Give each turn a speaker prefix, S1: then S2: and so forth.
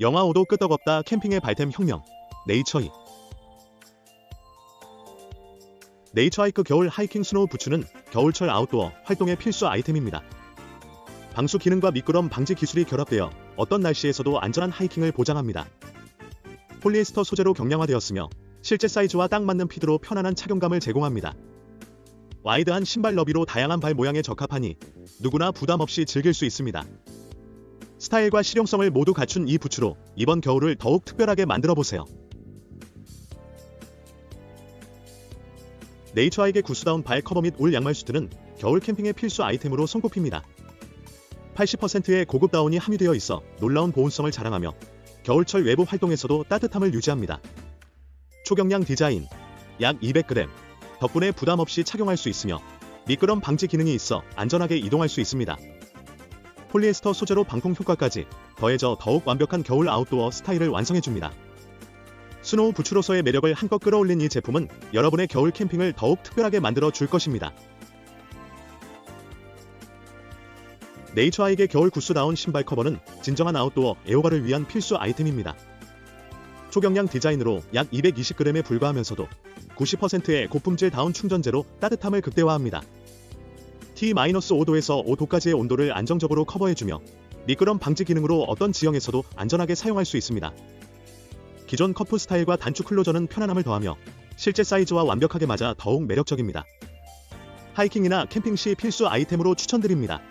S1: 영하 5도 끄떡없다 캠핑의 발템 혁명 네이처히 네이처하이크 겨울 하이킹 스노우 부츠는 겨울철 아웃도어 활동의 필수 아이템입니다. 방수 기능과 미끄럼 방지 기술이 결합되어 어떤 날씨에서도 안전한 하이킹을 보장합니다. 폴리에스터 소재로 경량화되었으며 실제 사이즈와 딱 맞는 피드로 편안한 착용감을 제공합니다. 와이드한 신발 너비로 다양한 발 모양에 적합하니 누구나 부담 없이 즐길 수 있습니다. 스타일과 실용성을 모두 갖춘 이 부츠로 이번 겨울을 더욱 특별하게 만들어 보세요. 네이처아이게 구스다운 발 커버 및울 양말 수트는 겨울 캠핑의 필수 아이템으로 손꼽힙니다. 80%의 고급 다운이 함유되어 있어 놀라운 보온성을 자랑하며 겨울철 외부 활동에서도 따뜻함을 유지합니다. 초경량 디자인, 약 200g, 덕분에 부담 없이 착용할 수 있으며 미끄럼 방지 기능이 있어 안전하게 이동할 수 있습니다. 폴리에스터 소재로 방풍 효과까지 더해져 더욱 완벽한 겨울 아웃도어 스타일을 완성해줍니다. 스노우 부츠로서의 매력을 한껏 끌어올린 이 제품은 여러분의 겨울 캠핑을 더욱 특별하게 만들어 줄 것입니다. 네이처아이게 겨울 구스다운 신발 커버는 진정한 아웃도어 애호가를 위한 필수 아이템입니다. 초경량 디자인으로 약 220g에 불과하면서도 90%의 고품질 다운 충전재로 따뜻함을 극대화합니다. T-5도에서 5도까지의 온도를 안정적으로 커버해주며 미끄럼 방지 기능으로 어떤 지형에서도 안전하게 사용할 수 있습니다. 기존 커프 스타일과 단축 클로저는 편안함을 더하며 실제 사이즈와 완벽하게 맞아 더욱 매력적입니다. 하이킹이나 캠핑 시 필수 아이템으로 추천드립니다.